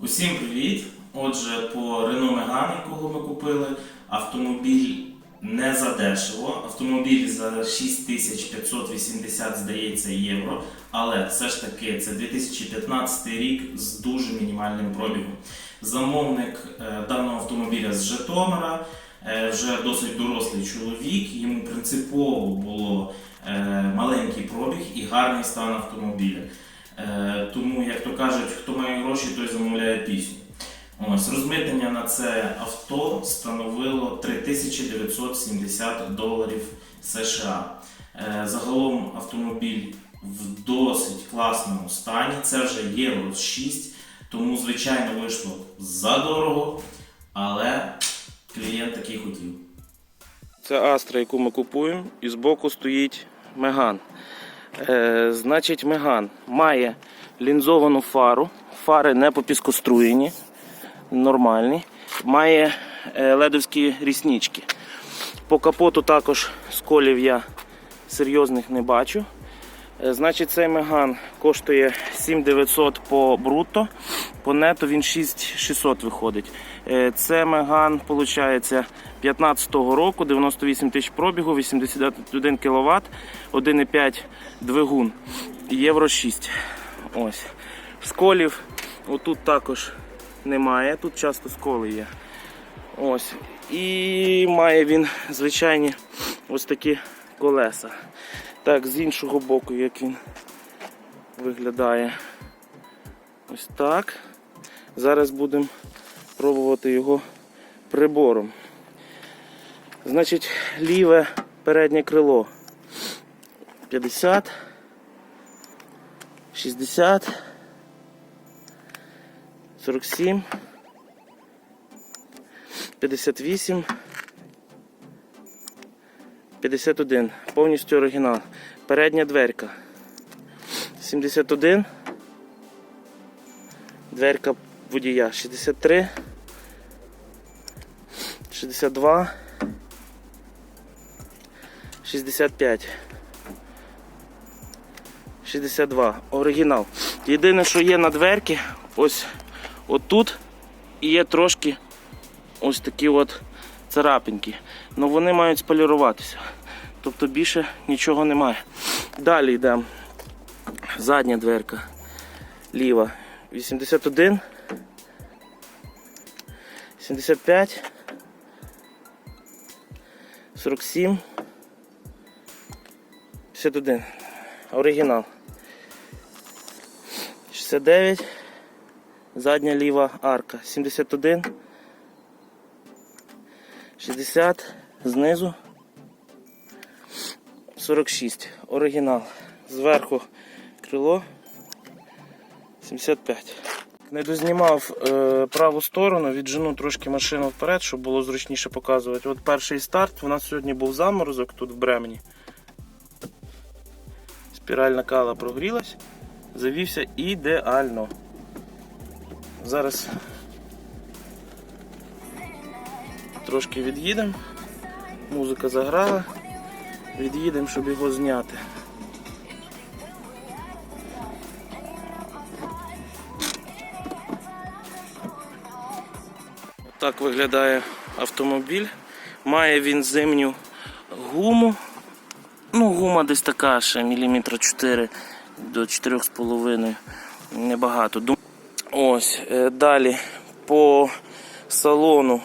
Усім привіт! Отже, по Renault Megane, якого ми купили, автомобіль не за дешево. Автомобіль за 6580, здається, євро. Але все ж таки це 2015 рік з дуже мінімальним пробігом. Замовник е, даного автомобіля з Житомира, е, вже досить дорослий чоловік. Йому принципово було е, маленький пробіг і гарний стан автомобіля. Е, Тому, як то кажуть, хто має гроші, той замовляє пісню. Ось розмитнення на це авто становило 3970 доларів США. Е, Загалом автомобіль в досить класному стані. Це вже Євро 6, тому звичайно вийшло задорого, але клієнт такий хотів. Це Астра, яку ми купуємо, і збоку стоїть Меган. Е, значить, Меган має лінзовану фару, фари не попіскоструєні, нормальні. Має е, ледовські ріснички. По капоту також сколів я серйозних не бачу. Е, Значить, цей Меган коштує 7900 по брутто, по нету він 6600 виходить. Е, Це Меган, виходить, 15-го року, 98 тисяч пробігу, 81 кВт, 1,5 двигун, євро 6. Ось. Сколів отут також немає, тут часто сколи є. Ось. І має він звичайні ось такі колеса. Так, з іншого боку, як він виглядає. Ось так. Зараз будемо пробувати його прибором. Значить, ліве переднє крило 50, 60, 47, 58, 51. Повністю оригінал. Передня дверка. 71. Дверка водія. 63. 62. 65. 62. Оригінал. Єдине, що є на дверці, ось отут і є трошки ось такі от царапинки. Ну вони мають споліруватися. Тобто більше нічого немає. Далі йдемо. Задня дверка. Ліва. 81. 75. 47. 51. Оригінал. 69. Задня ліва арка. 71. 60. Знизу. 46. Оригінал. Зверху крило. 75. Не дознімав е, праву сторону, віджену трошки машину вперед, щоб було зручніше показувати. От перший старт. У нас сьогодні був заморозок тут в Бремені. Спіральна кала прогрілась, завівся ідеально. Зараз трошки від'їдемо. Музика заграла. Від'їдемо, щоб його зняти. Так виглядає автомобіль. Має він зимню гуму. Ну, гума десь така ще міліметра 4 до 4,5. Небагато. Ось, е, далі по салону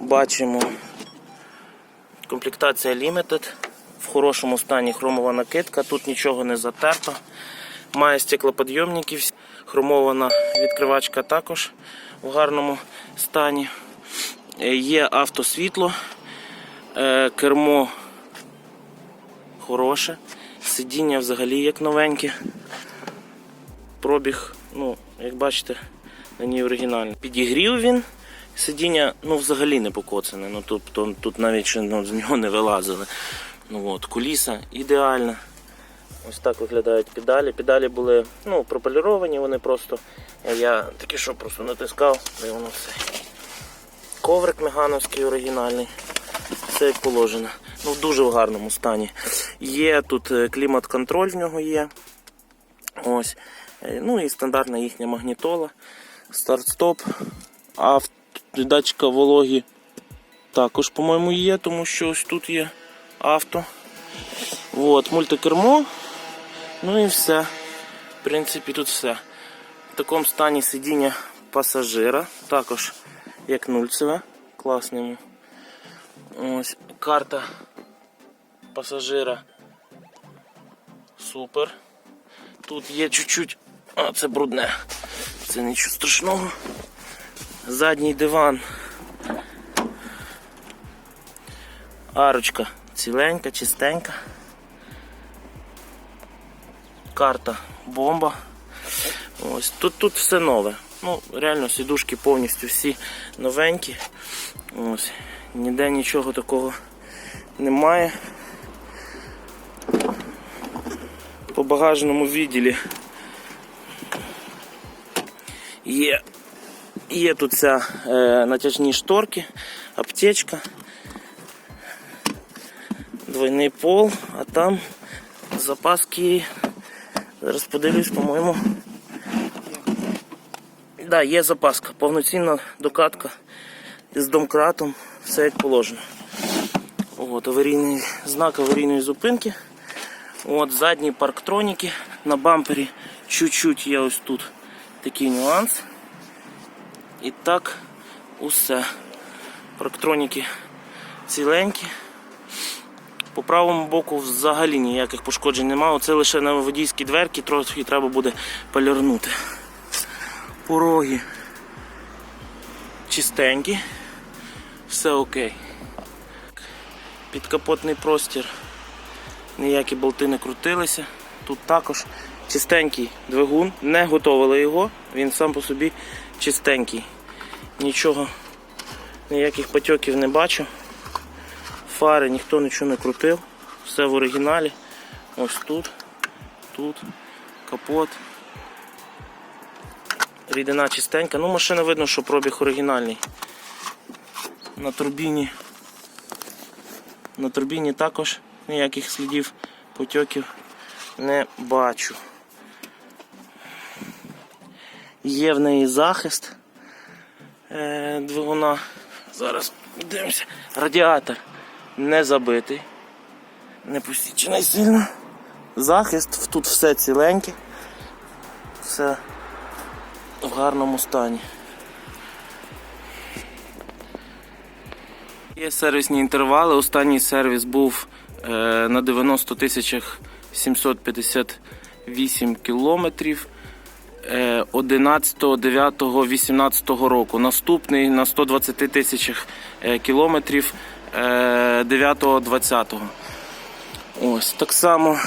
бачимо комплектація Limited. В хорошому стані хромова накидка, тут нічого не затерто. Має стеклоподйомники, хромована відкривачка також в гарному стані. Е, Є автосвітло, е, кермо хороше, сидіння взагалі як новеньке. Пробіг, ну, як бачите, на ній оригінальний. Підігрів він. Сидіння ну, взагалі не покоцане. Ну, тобто, тут навіть ще ну, з нього не вилазили. Ну, от, куліса ідеальна. Ось так виглядають педалі. Педалі були ну, прополіровані, вони просто. Я таки що просто натискав, і воно все. Коврик мегановський оригінальний. Все як положено. Ну, в дуже гарному стані. Є тут е, клімат-контроль в нього є. Ось. Е, Ну і стандартна їхня магнітола. Старт-стоп. А датчика вологі також, по-моєму, є, тому що ось тут є авто. От, мультикермо. Ну і все. В принципі, тут все. В такому стані сидіння пасажира. Також як нульцеве. Класному. Ось карта пасажира. Супер. Тут є чуть-чуть. А, це брудне. Це нічого страшного. Задній диван. Арочка ціленька, чистенька. Карта бомба. Ось тут, тут все нове. Ну, реально сідушки повністю всі новенькі. Ось. Ніде нічого такого немає. По багажному відділі є, є тут ця е, натяжні шторки, аптечка, двойний пол, а там запаски. Зараз подивлюсь, по-моєму. Да, є запаска, повноцінна докатка з домкратом, все як положено. От, аварійний знак аварійної зупинки. От задні парктроніки на бампері чуть-чуть є ось тут такий нюанс. І так усе. Парктроніки ціленькі. По правому боку взагалі ніяких пошкоджень немає. Це лише на водійській дверці трохи треба буде полірнути. Пороги чистенькі, все окей. Підкапотний простір, ніякі болти не крутилися. Тут також чистенький двигун, не готовили його, він сам по собі чистенький. Нічого, ніяких потьоків не бачу. Фари ніхто нічого не крутив, все в оригіналі. Ось тут, тут, капот. Рідина чистенька. Ну, машина видно, що пробіг оригінальний. На турбіні. На турбіні також ніяких слідів потьоків не бачу. Є в неї захист е, двигуна. Зараз дивимося. Радіатор не забитий, не посічений сильно. Захист, тут все ціленьке, все в гарному стані. Є сервісні інтервали. Останній сервіс був на 90 тисячах 758 кілометрів. е, 11, 9, 18 року. Наступний на 120 тисячах е, кілометрів е, 9, 20. Ось так само.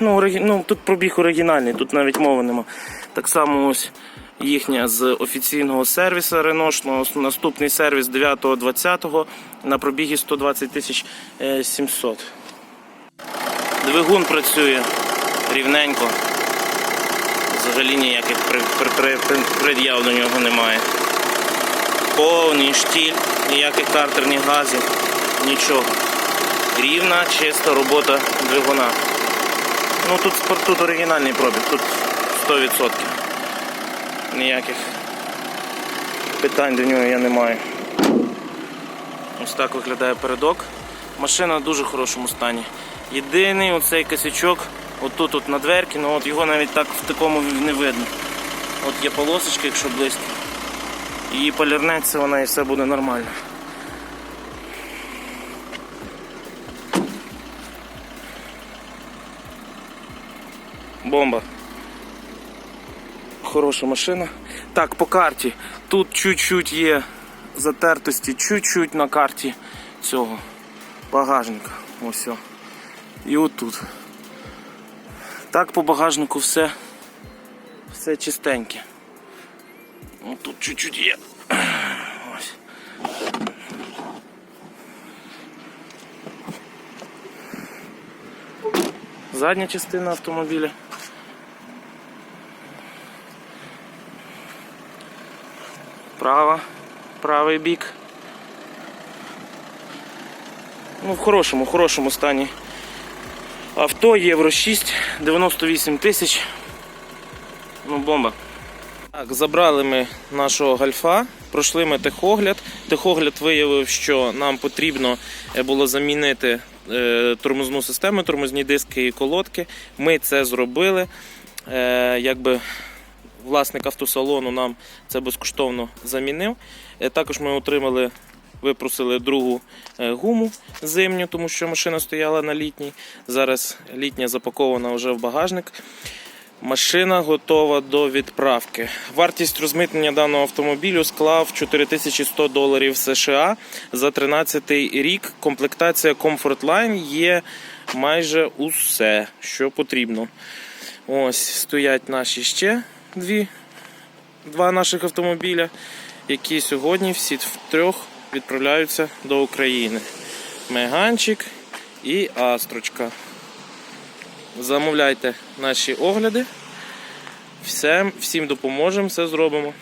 Ну, ну, тут пробіг оригінальний, тут навіть мови нема. Так само ось їхня з офіційного сервісу реношного. Наступний сервіс 9-20 на пробігі 120 тисяч е, 700. Двигун працює рівненько. Взагалі ніяких пред'яв до нього немає. Повний штіль, ніяких картерних газів, нічого. Рівна, чиста робота двигуна. Ну тут, тут оригінальний пробіг, тут 100%. Ніяких питань до нього я не маю. Ось так виглядає передок. Машина в дуже хорошому стані. Єдиний оцей косячок, отут от на дверці, ну от його навіть так в такому не видно. От є полосочка, якщо близько. Її полірнеться вона і все буде нормально. Бомба. Хороша машина. Так, по карті. Тут чуть-чуть є затертості, чуть-чуть на карті цього багажника. Ось. І отут. Так по багажнику все, все чистеньке. Ну, тут чуть-чуть є. Задня частина автомобіля. Права, правий бік. Ну, в хорошому, хорошому стані. Авто Євро 6, 98 тисяч. Ну, бомба. Так, забрали ми нашого гальфа, пройшли ми техогляд. Техогляд виявив, що нам потрібно е, було замінити е, тормозну систему, тормозні диски і колодки. Ми це зробили. Е, якби власник автосалону нам це безкоштовно замінив. Е, також ми отримали, випросили другу е, гуму зимню, тому що машина стояла на літній. Зараз літня запакована вже в багажник. Машина готова до відправки. Вартість розмитнення даного автомобілю склав 4100 доларів США за 13 рік. Комплектація Comfort Line є майже усе, що потрібно. Ось стоять наші ще дві, два наших автомобіля, які сьогодні всі втрьох відправляються до України. Меганчик і Астрочка. Замовляйте наші огляди. Всем, всім допоможемо, все зробимо.